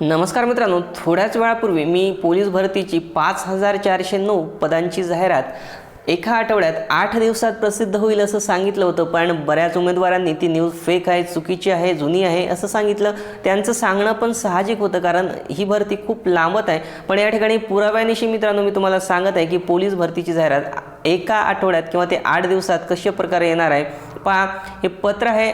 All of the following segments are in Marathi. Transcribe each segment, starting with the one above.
नमस्कार मित्रांनो थोड्याच वेळापूर्वी मी पोलीस भरतीची पाच हजार चारशे नऊ पदांची जाहिरात एका आठवड्यात आठ दिवसात प्रसिद्ध होईल असं सांगितलं होतं पण बऱ्याच उमेदवारांनी ती न्यूज फेक आहे चुकीची आहे जुनी आहे असं सांगितलं. त्यांचं सांगणं पण साहजिक होतं कारण ही भरती खूप लांबत आहे. पण या ठिकाणी पुराव्यानिशी मित्रांनो मी तुम्हाला सांगत आहे की पोलीस भरतीची जाहिरात एका आठवड्यात किंवा ते आठ दिवसात कशा प्रकारे येणार आहे? पहा हे पत्र आहे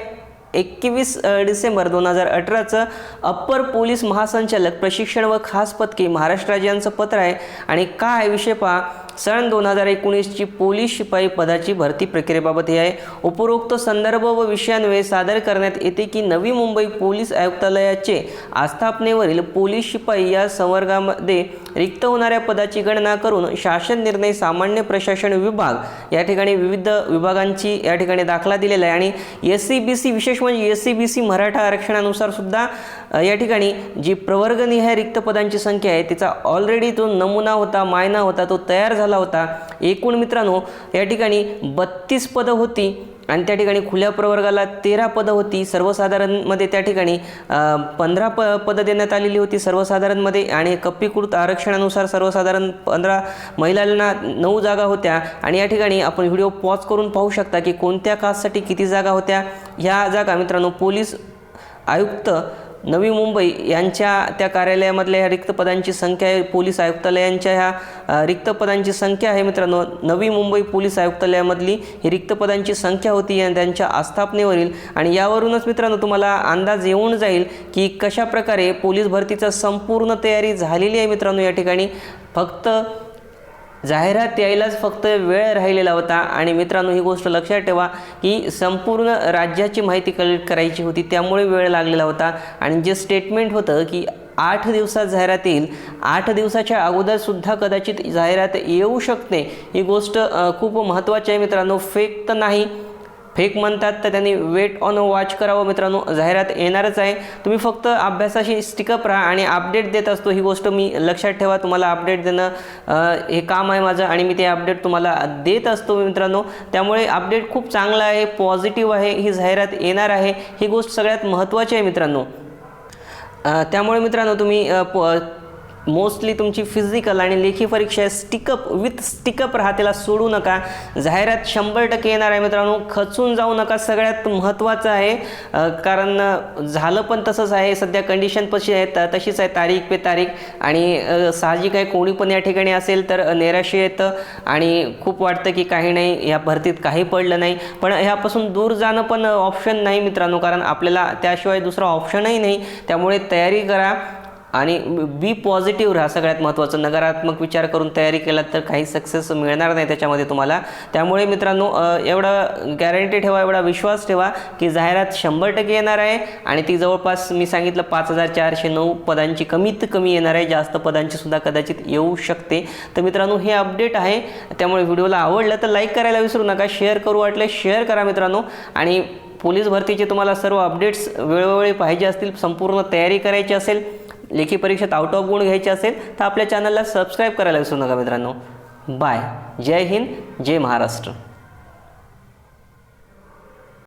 एकवीस डिसेंबर दोन हजार अठराचं अप्पर पोलीस महासंचालक प्रशिक्षण व खास पदके महाराष्ट्र राज्यांचं पत्र आहे. आणि काय विषय पहा? सन दोन हजार एकोणीसची पोलीस शिपाई पदाची भरती प्रक्रियेबाबत हे आहे. उपरोक्त संदर्भ व विषयांवे सादर करण्यात येते की नवी मुंबई पोलीस आयुक्तालयाचे आस्थापनेवरील पोलीस शिपाई या संवर्गामध्ये रिक्त होणाऱ्या पदाची गणना करून शासन निर्णय सामान्य प्रशासन विभाग या ठिकाणी विविध विभागांची या ठिकाणी दाखला दिलेला आहे. आणि एस सी बी सी विशेष म्हणजे S C B C Maratha आरक्षणानुसार सुद्धा या ठिकाणी जी प्रवर्गनिहाय रिक्त पदांची संख्या आहे तिचा ऑलरेडी तो नमुना होता मायना होता तो तयार झाला होता. एकूण मित्रांनो या ठिकाणी बत्तीस पदं होती आणि त्या ठिकाणी खुल्या प्रवर्गाला तेरा पदं होती. सर्वसाधारणमध्ये त्या ठिकाणी पंधरा प पदं देण्यात आलेली होती सर्वसाधारणमध्ये आणि कप्पीकृत आरक्षणानुसार सर्वसाधारण पंधरा महिलांना नऊ जागा होत्या. आणि या ठिकाणी आपण व्हिडिओ पॉज करून पाहू शकता की कोणत्या कास्टसाठी किती जागा होत्या. ह्या जागा मित्रांनो पोलीस आयुक्त नवी मुंबई यांच्या त्या कार्यालयामधल्या ह्या रिक्त पदांची संख्या आहे. पोलीस आयुक्तालयांच्या ह्या रिक्त पदांची संख्या आहे मित्रांनो. नवी मुंबई पोलीस आयुक्तालयामधली ही रिक्त पदांची संख्या होती आणि त्यांच्या आस्थापनेवरील आणि यावरूनच मित्रांनो तुम्हाला अंदाज येऊन जाईल की कशा प्रकारे पोलीस भरतीचा संपूर्ण तयारी झालेली आहे मित्रांनो या ठिकाणी. फक्त जाहिरात यायलाच फक्त वेळ राहिलेला होता. आणि मित्रांनो ही गोष्ट लक्षात ठेवा की संपूर्ण राज्याची माहिती कलेक्ट करायची होती त्यामुळे वेळ लागलेला होता. आणि जे स्टेटमेंट होतं की आठ दिवसात जाहिरात येईल आठ दिवसाच्या अगोदरसुद्धा कदाचित जाहिरात येऊ शकते ही गोष्ट खूप महत्त्वाची आहे मित्रांनो. फेक तर नाही फेक म्हणतात तर त्यांनी वेट ऑन वॉच करावं मित्रांनो. जाहिरात येणारच आहे. तुम्ही फक्त अभ्यासाशी स्टिकअप राहा आणि अपडेट देत असतो. ही गोष्ट मी लक्षात ठेवा. तुम्हाला अपडेट देणं हे काम आहे माझं आणि मी ते अपडेट तुम्हाला देत असतो मित्रांनो. त्यामुळे अपडेट खूप चांगला आहे पॉझिटिव्ह आहे. ही जाहिरात येणार आहे. ही गोष्ट सगळ्यात महत्त्वाची आहे मित्रांनो. त्यामुळे मित्रांनो तुम्ही प मोस्टली तुमची फिजिकल आणि लेखी परीक्षा स्टिकअप विथ स्टिकअप राहा त्याला सोडू नका. जाहिरात शंभर टक्के येणार आहे मित्रांनो. खचून जाऊ नका. सगळ्यात महत्त्वाचं आहे कारण झालं पण तसंच आहे. सध्या कंडिशन कशी आहे त- तशीच आहे. तारीख पे तारीख. आणि साहजिक आहे कोणी पण या ठिकाणी असेल तर नैराश्य येतं. आणि खूप वाटतं की काही नाही या भरतीत काही पडलं नाही. पण ह्यापासून दूर जाणं पण ऑप्शन नाही मित्रांनो. कारण आपल्याला त्याशिवाय दुसरा ऑप्शनही नाही. त्यामुळे तयारी करा. आणि बी पॉझिटिव्ह राहा सगळ्यात महत्त्वाचं नकारात्मक विचार करून तयारी केलात तर काही सक्सेस मिळणार नाही त्याच्यामध्ये तुम्हाला. त्यामुळे मित्रांनो एवढं एवढा गॅरंटी ठेवा एवढा विश्वास ठेवा की जाहिरात शंभर टक्के येणार आहे आणि ती जवळपास मी सांगितलं पाच हजार चारशे नऊ पदांची कमीत कमी येणार आहे. जास्त पदांची सुद्धा कदाचित येऊ शकते. तर मित्रांनो हे अपडेट आहे. त्यामुळे व्हिडिओला आवडलं तर लाईक करायला विसरू नका. शेअर करू वाटलं शेअर करा मित्रांनो. आणि पोलीस भरतीचे तुम्हाला सर्व अपडेट्स वेळोवेळी पाहिजे असतील संपूर्ण तयारी करायची असेल लेखी परीक्षेत आउट ऑफ गुण घ्यायचे असेल तर आपल्या चॅनलला सबस्क्राईब करायला विसरू नका मित्रांनो. बाय जय हिंद जय महाराष्ट्र.